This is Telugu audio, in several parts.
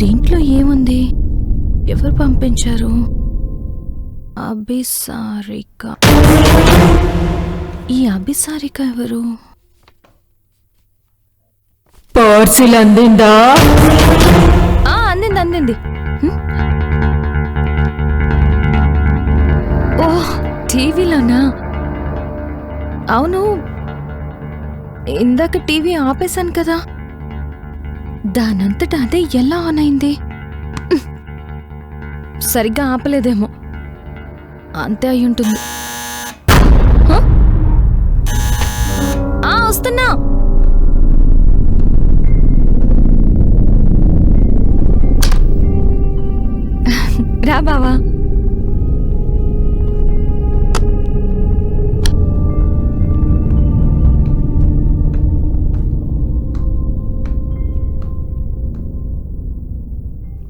దీంట్లో ఏముంది? ఎవరు పంపించారు? అభిసారిక. ఈ అభిసారిక ఎవరు? పార్సిల్ అందిందా? ఆ అందింది అందింది. ఓ టీవీలోనా? అవును. ఇందాక టీవీ ఆపేశాను కదా. దానంతట అదే ఎలా ఆన్ అయింది? సరిగ్గా ఆపలేదేమో. అంతే అయి ఉంటుంది. వస్తున్నా! రా బావా.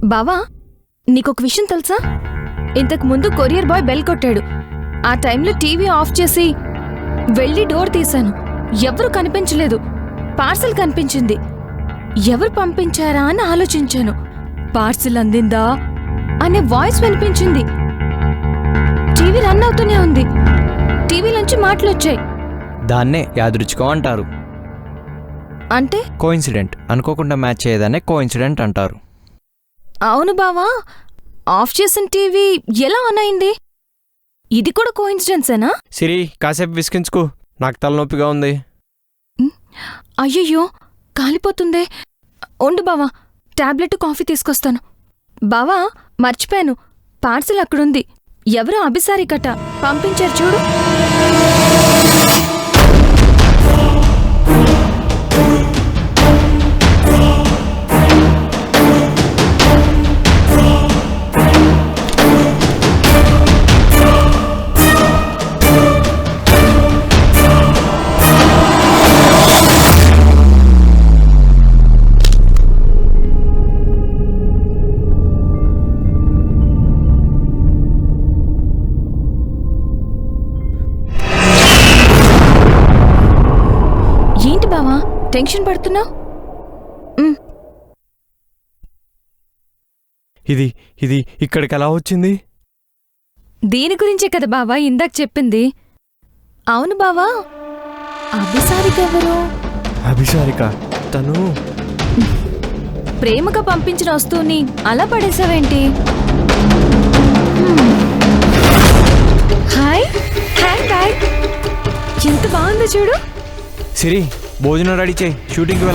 బావా నీకొక విషయం తెలుసా? ఇంతకు ముందు కొరియర్ బాయ్ బెల్ కొట్టాడు. ఆ టైంలో టీవీ ఆఫ్ చేసి వెళ్ళి డోర్ తీశాను. ఎవరు కనిపించలేదు. పార్సల్ కనిపించింది. ఎవరు పంపించారా అని ఆలోచించాను. పార్సిల్ అందిందా అనే వాయిస్ వినిపించింది. టీవీ రన్ అవుతూనే ఉంది. టీవీలోంచి మాటలు వచ్చాయి. దాన్నే యాదృచ్ఛికం అంటారు. అంటే? కోఇన్సిడెంట్ అనుకోకుండా మ్యాచ్ అయ్యేదాన్నే కోఇన్సిడెంట్ అంటారు. అవును బావా. ఆఫ్ చేసిన టీవీ ఎలా ఆన్ అయింది? ఇది కూడా కోఇన్సిడెన్సేనా సిరి కాసేపు విసికించుకో నాకు తలనొప్పిగా ఉంది. అయ్యయ్యో కాలిపోతుందే. ఉండు బావా టాబ్లెట్ కాఫీ తీసుకొస్తాను. బావా మర్చిపోయాను. పార్సిల్ అక్కడుంది. ఎవరో అభిసారికట పంపించారు చూడు. టెన్షన్ పడుతున్నావు? ఇది ఇది ఇక్కడికి ఎలా వచ్చింది? దీని గురించే కదా బావా ఇందాక చెప్పింది. అవును బావా. అభిసారిక ఎవరు? అభిసారిక తను? ప్రేమగా పంపించిన వస్తువుని అలా పడేసావేంటి? హాయ్. హాయ్ బాయ్ ఎంత బాగుందో చూడు. సిరి భోజనం రెడీ చేయి. షూటింగ్కి వెళ్ళాలి.